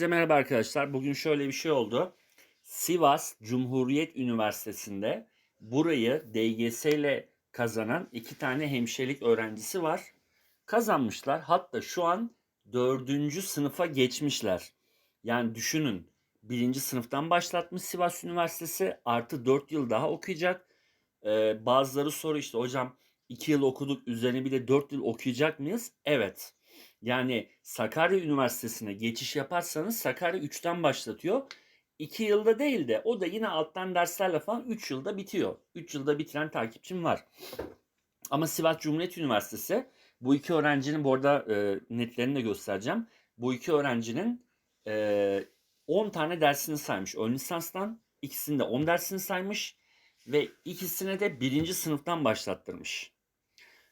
Size merhaba arkadaşlar. Bugün şöyle bir şey oldu. Sivas Cumhuriyet Üniversitesi'nde burayı DGS ile kazanan iki tane hemşirelik öğrencisi var. Kazanmışlar. Hatta şu an dördüncü sınıfa geçmişler. Yani düşünün birinci sınıftan başlatmış Sivas Üniversitesi artı dört yıl daha okuyacak. Ee, bazıları soru işte hocam iki yıl okuduk üzerine bir de dört yıl okuyacak mıyız? Evet. Yani Sakarya Üniversitesi'ne geçiş yaparsanız Sakarya 3'ten başlatıyor. 2 yılda değil de o da yine alttan derslerle falan 3 yılda bitiyor. 3 yılda bitiren takipçim var. Ama Sivas Cumhuriyet Üniversitesi bu iki öğrencinin bu arada e, netlerini de göstereceğim. Bu iki öğrencinin e, 10 tane dersini saymış. Ön lisanstan ikisinde 10 dersini saymış ve ikisine de birinci sınıftan başlattırmış.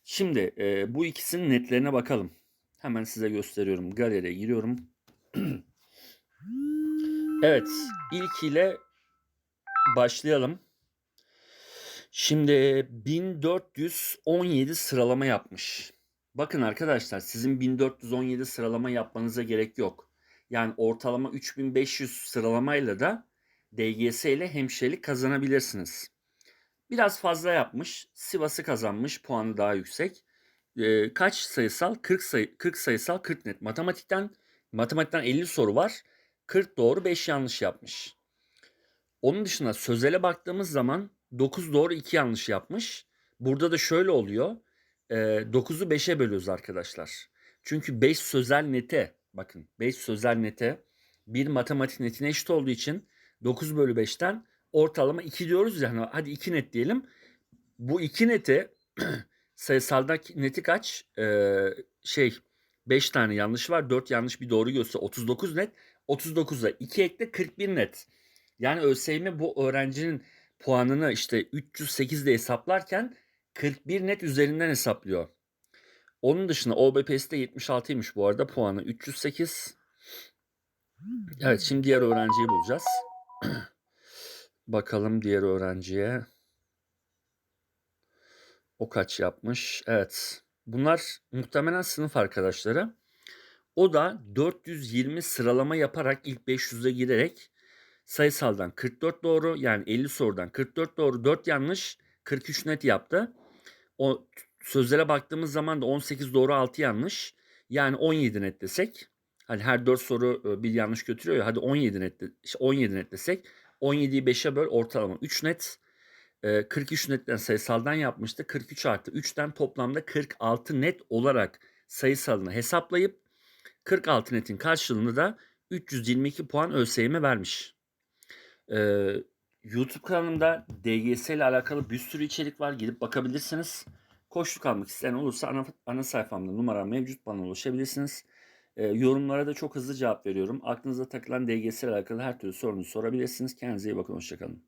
Şimdi e, bu ikisinin netlerine bakalım. Hemen size gösteriyorum. Galeriye giriyorum. evet, ilkiyle başlayalım. Şimdi 1417 sıralama yapmış. Bakın arkadaşlar sizin 1417 sıralama yapmanıza gerek yok. Yani ortalama 3500 sıralamayla da DGS ile hemşirelik kazanabilirsiniz. Biraz fazla yapmış. Sivas'ı kazanmış. Puanı daha yüksek. Ee, kaç sayısal? 40 sayı 40 sayısal 40 net. Matematikten matematikten 50 soru var. 40 doğru 5 yanlış yapmış. Onun dışında sözele baktığımız zaman 9 doğru 2 yanlış yapmış. Burada da şöyle oluyor. E, 9'u 5'e bölüyoruz arkadaşlar. Çünkü 5 sözel nete bakın 5 sözel nete bir matematik netine eşit olduğu için 9 bölü 5'ten ortalama 2 diyoruz ya. Hani hadi 2 net diyelim. Bu 2 neti sayısalda neti kaç? Ee, şey 5 tane yanlış var. 4 yanlış bir doğru göster 39 net. 39'a 2 ekle 41 net. Yani ÖSYM bu öğrencinin puanını işte 308 de hesaplarken 41 net üzerinden hesaplıyor. Onun dışında OBP'si de 76'ymış bu arada puanı 308. Evet şimdi diğer öğrenciyi bulacağız. Bakalım diğer öğrenciye. O kaç yapmış? Evet. Bunlar muhtemelen sınıf arkadaşları. O da 420 sıralama yaparak ilk 500'e girerek sayısaldan 44 doğru yani 50 sorudan 44 doğru 4 yanlış 43 net yaptı. O sözlere baktığımız zaman da 18 doğru 6 yanlış yani 17 net desek. Hani her 4 soru bir yanlış götürüyor ya hadi 17 net, 17 net desek 17'yi 5'e böl ortalama 3 net. 43 netten sayısaldan yapmıştı. 43 artı 3'ten toplamda 46 net olarak sayısalını hesaplayıp 46 netin karşılığını da 322 puan ÖSYM vermiş. Ee, YouTube kanalımda DGS ile alakalı bir sürü içerik var. Gidip bakabilirsiniz. Koşluk almak isteyen olursa ana, ana sayfamda numaram mevcut. Bana ulaşabilirsiniz. Ee, yorumlara da çok hızlı cevap veriyorum. Aklınıza takılan DGS ile alakalı her türlü sorunu sorabilirsiniz. Kendinize iyi bakın. Hoşçakalın.